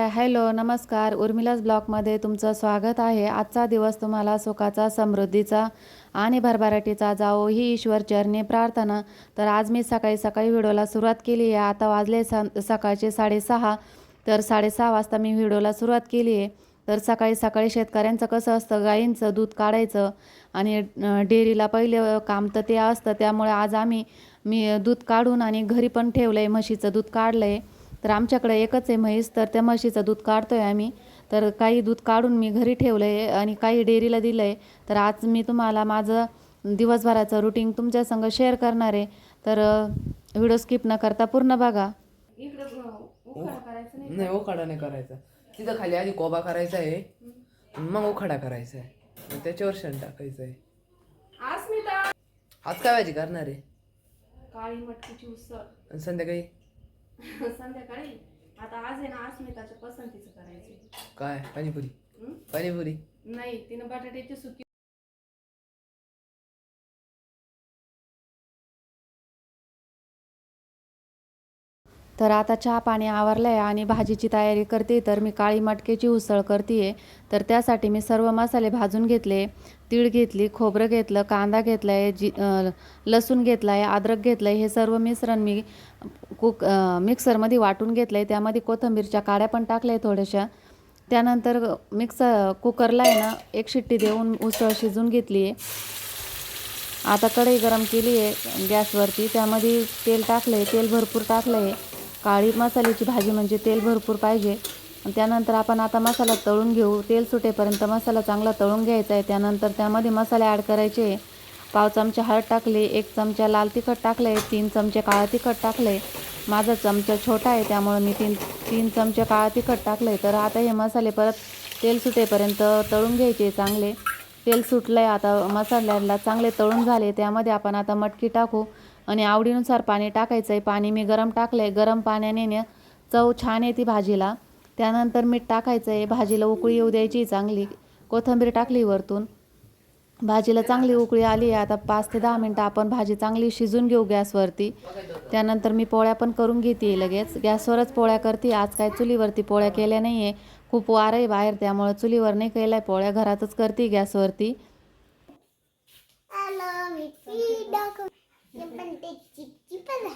Hi hello नमस्कार. उर्मिलास ब्लॉकमध्ये तुमचं स्वागत आहे. आजचा दिवस तुम्हाला सुखाचा समृद्धीचा आणि भरभराटीचा जाओ ही ईश्वर चरणी प्रार्थना. तर आज मी सकाळी सकाळी व्हिडिओला सुरुवात केली आहे. आता वाजले स सकाळचे साडेसहा. तर साडेसहा वाजता मी व्हिडिओला सुरुवात केली आहे. तर सकाळी सकाळी शेतकऱ्यांचं कसं असतं? गाईंचं दूध काढायचं आणि डेअरीला पहिले काम तर ते असतं. त्यामुळे आज आम्ही मी दूध काढून आणि घरी पण ठेवलं आहे म्हशीचं दूध काढलं आहे तर आमच्याकडे एकच आहे म्हैस तर त्या म्हशीचं दूध काढतो आहे आम्ही. तर काही दूध काढून मी घरी ठेवलं आहे आणि काही डेअरीला दिलं आहे तर आज मी तुम्हाला माझं दिवसभराचं रुटीन तुमच्या संग शेअर करणार आहे. तर व्हिडिओ स्किप न करता पूर्ण बघा. नाही उखाडा नाही करायचा. तिथं खाली आधी कोबा करायचा आहे. मग उखाडा करायचा आहे. त्याच्यावर शेण टाकायचं आहे. आज काय भाजी करणार आहे? काळी मटकीची उसळ. संध्याकाळी? संध्याकाळी. आता आज आहे ना अस्मिताच्या पसंतीचं करायचं काय? पाणीपुरी? पाणीपुरी? नाही तिनं बटाट्याची सुकी तर आता चहा पाणी आवरलं आहे आणि भाजीची तयारी करते तर मी काळी मटकेची उसळ करते आहे तर त्यासाठी मी सर्व मसाले भाजून घेतले तीळ घेतली खोबरं घेतलं कांदा घेतला आहे जी लसूण घेतला आहे अद्रक घेतलं आहे हे सर्व मिश्रण मी कुक मिक्सरमध्ये वाटून घेतलं आहे त्यामध्ये कोथिंबीरच्या काड्या पण टाकल्या आहे थोड्याशा. त्यानंतर मिक्स कुकरला आहे ना एक शिट्टी देऊन उसळ शिजून घेतली आहे आता कढई गरम केली आहे गॅसवरती. त्यामध्ये तेल टाकलं आहे तेल भरपूर टाकलं आहे काळी मसाल्याची भाजी म्हणजे तेल भरपूर पाहिजे. आणि त्यानंतर आपण आता मसाला तळून घेऊ. तेल सुटेपर्यंत मसाला चांगला तळून घ्यायचा आहे. त्यानंतर त्यामध्ये मसाले ॲड करायचे पाव चमचा हळद टाकली. एक चमचा लाल तिखट टाकलं आहे तीन चमचे काळा तिखट टाकलं आहे माझा चमचा छोटा आहे. त्यामुळं मी तीन तीन चमचे काळा तिखट टाकलं आहे तर आता हे मसाले परत तेल सुटेपर्यंत तळून घ्यायचे चांगले. तेल सुटलं आहे आता मसाल्याला चांगले तळून झाले. त्यामध्ये आपण आता मटकी टाकू. आणि आवडीनुसार पाणी टाकायचं आहे पाणी मी गरम टाकलं आहे गरम पाण्याने न चव छान येते भाजीला. त्यानंतर मीठ टाकायचं आहे भाजीला उकळी येऊ द्यायची चांगली. कोथिंबीर टाकली वरतून. भाजीला चांगली उकळी आली. आहे आता पाच ते दहा मिनटं आपण भाजी चांगली शिजून घेऊ गॅसवरती. त्यानंतर मी पोळ्या पण करून घेते लगेच. गॅसवरच पोळ्या करते. आज काय चुलीवरती पोळ्या केल्या नाही आहे खूप वारं आहे बाहेर. त्यामुळे चुलीवर नाही केल्या. पोळ्या घरातच करते गॅसवरती आलं मिठी दाखव हे पण ते चिपचिप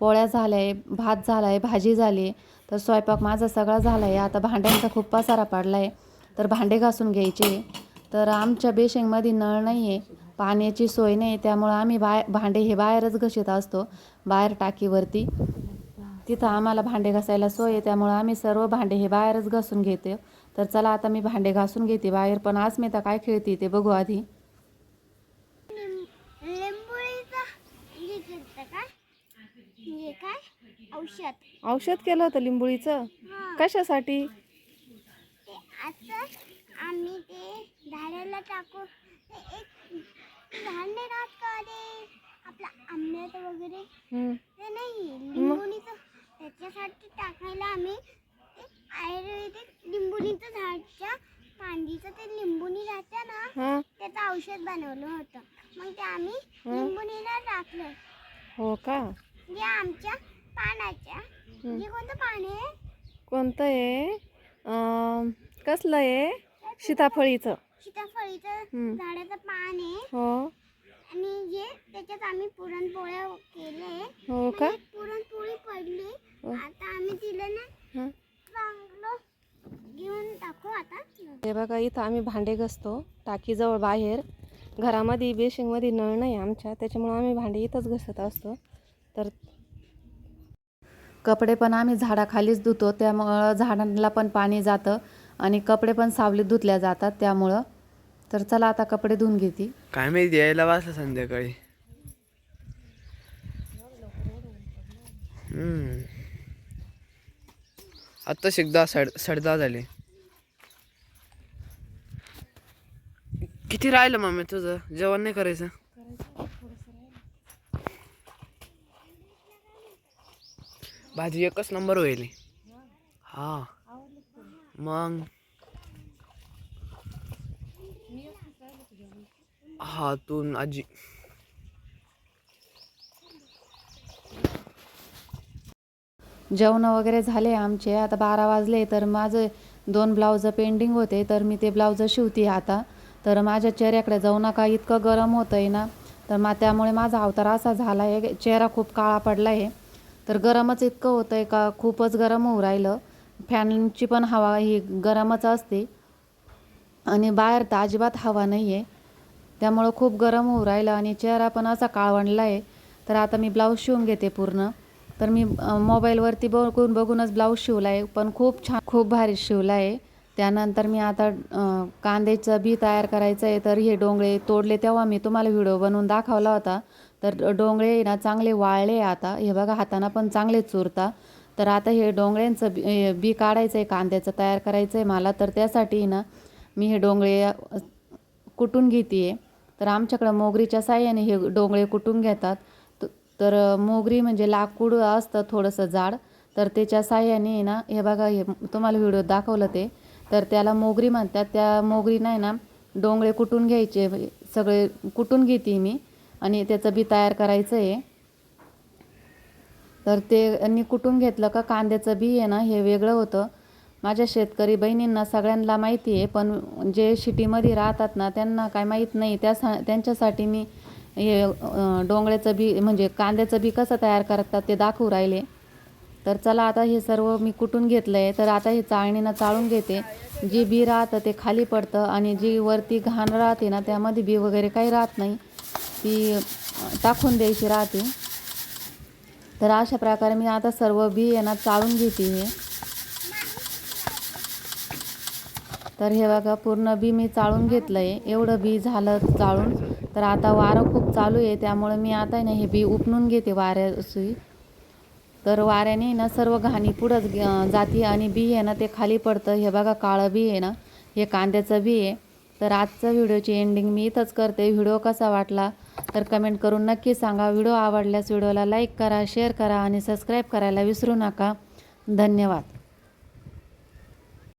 पोळ्या झाल्या आहे भात झाला आहे भाजी झाली आहे तर स्वयंपाक माझा सगळा झाला आहे आता भांड्यांचा खूप पसारा पडला आहे तर भांडे घासून घ्यायचे. तर आमच्या बेशिंगमध्ये नळ नाही आहे पाण्याची सोय नाही त्यामुळं आम्ही बाय भांडे हे बाहेरच घशीत असतो बाहेर टाकीवरती. तिथं आम्हाला भांडे घासायला सोय आहे त्यामुळं आम्ही सर्व भांडे हे बाहेरच घासून घेते. तर चला आता मी भांडे घासून घेते बाहेर पण आज मी तर काय खेळते ते बघू आधी लिंबोळीचा हे केलतं का हे काय? औषध. औषध केलं होतं लिंबुळीचं? हा. कशासाठी? ते असं आम्ही ते झाडाला टाकू ते एक झाड नाही राहत का ते आपलं आंब्याचं वगैरे. हम्म. ते नाही लिंबोणीचं त्याच्यासाठी टाकायला आम्ही ते आयुर्वेदिक लिंबोणीचं झाडच्या फांदीचं ते लिंबोणी राहतं ना हा. त्याचं औषध बनवलं होतं. मग ते आम्ही लिंबोणीला टाकलं हो का? जे आमच्या पानाच्या. कोणतं पान आहे? कोणतं आहे? अं, कसलं आहे? सीताफळीचं. सीताफळीचं हम्म. झाडाचं पान आहे. हो. आणि जे त्याच्यात आम्ही पुरणपोळ्या केले. हो का? पुरणपोळी पडली. हो. आता आम्ही तिला ना हं. चांगलं घेऊन टाकू आता. हे बघा इथं आम्ही भांडे घसतो. टाकीजवळ बाहेर. घरामध्ये बेशिंगमध्ये नळ नाही आमच्या. त्याच्यामुळं आम्ही भांडे इथंच घसत असतो. तर कपडे पण आम्ही झाडाखालीच धुतो त्यामुळं झाडांना पण पाणी जातं आणि कपडे पण सावलीत धुतल्या जातात त्यामुळं. तर चला आता कपडे धुवून घेते. काय माहिती यायला वाचलं संध्याकाळी. आत्ता शिकदा सड साडे झाले. किती राहिलं मम्मी तुझं? जेवण नाही करायचं? भाजी एकच नंबर होईल. हा. मग? हा तू आजी. जेवण वगैरे झाले आमचे. आता बारा वाजले तर माझे दोन ब्लाऊज पेंडिंग होते तर मी ते ब्लाऊज शिवते आता. तर माझ्या चेहऱ्याकडे जाऊ नका इतकं गरम होतं आहे ना. तर मा त्यामुळे माझा अवतार असा झाला आहे चेहरा खूप काळा पडला आहे तर गरमच इतकं होतं आहे का? खूपच गरम होऊ राहिलं. फॅनची पण हवा ही गरमच असते. आणि बाहेर तर अजिबात हवा नाही आहे त्यामुळं खूप गरम होऊ राहिलं आणि चेहरा पण असा काळवंडला आहे तर आता मी ब्लाऊज शिवून घेते पूर्ण. तर मी मोबाईलवरती बघून बघूनच ब्लाऊज शिवला आहे पण खूप छान खूप भारी शिवला आहे त्यानंतर मी आता कांद्याचं बी तयार करायचं आहे तर हे डोंगळे तोडले तेव्हा मी तुम्हाला व्हिडिओ बनवून दाखवला होता. तर डोंगळे ना चांगले वाळले आता. हे बघा हाताना पण चांगले चुरता. तर आता हे डोंगळ्यांचं बी बी काढायचं आहे कांद्याचं तयार करायचं आहे मला. तर त्यासाठी ना मी हे डोंगळे कुटून घेते आहे तर आमच्याकडं मोगरीच्या साह्याने हे डोंगळे कुटून घेतात. तर मोगरी म्हणजे लाकूड असतं थोडंसं जाड. तर त्याच्या साह्याने ना हे बघा हे तुम्हाला व्हिडिओ दाखवलं ते. तर त्याला मोगरी म्हणतात. त्या मोगरी नाही ना डोंगळे कुटून घ्यायचे सगळे कुटून घेते मी. आणि त्याचं बी तयार करायचं आहे तर ते यांनी कुटून घेतलं का कांद्याचं बी आहे ना हे वेगळं होतं. माझ्या शेतकरी बहिणींना सगळ्यांना माहिती आहे पण जे शिटीमध्ये राहतात ना त्यांना काय माहीत नाही. त्या त्यांच्यासाठी मी हे डोंगळ्याचं बी म्हणजे कांद्याचं बी कसं तयार करतात ते दाखवू राहिले. तर चला आता हे सर्व मी कुटून घेतलं आहे तर आता हे चाळणीनं चाळून घेते. जी बी राहतं ते खाली पडतं आणि जी वरती घाण राहते ना त्यामध्ये बी वगैरे काही राहत नाही. ती टाकून द्यायची राहते. तर अशा प्रकारे मी आता सर्व बी आहे ना चाळून घेते हे. तर हे बघा पूर्ण बी मी चाळून घेतलं आहे एवढं बी झालं चाळून. तर आता वारं खूप चालू आहे त्यामुळे मी आता आहे ना हे बी उपणून घेते वाऱ्यासुई. तर वाऱ्याने ना सर्व घाणी पुढंच जाते आणि बी आहे ना ते खाली पडतं. हे बघा काळं बी आहे ना हे कांद्याचं बी आहे. तर आजचं व्हिडिओची एंडिंग मी इथंच करते. व्हिडिओ कसा वाटला तर कमेंट करून नक्की सांगा. व्हिडिओ आवडल्यास व्हिडिओला लाईक करा शेअर करा आणि सबस्क्राईब करायला विसरू नका. धन्यवाद.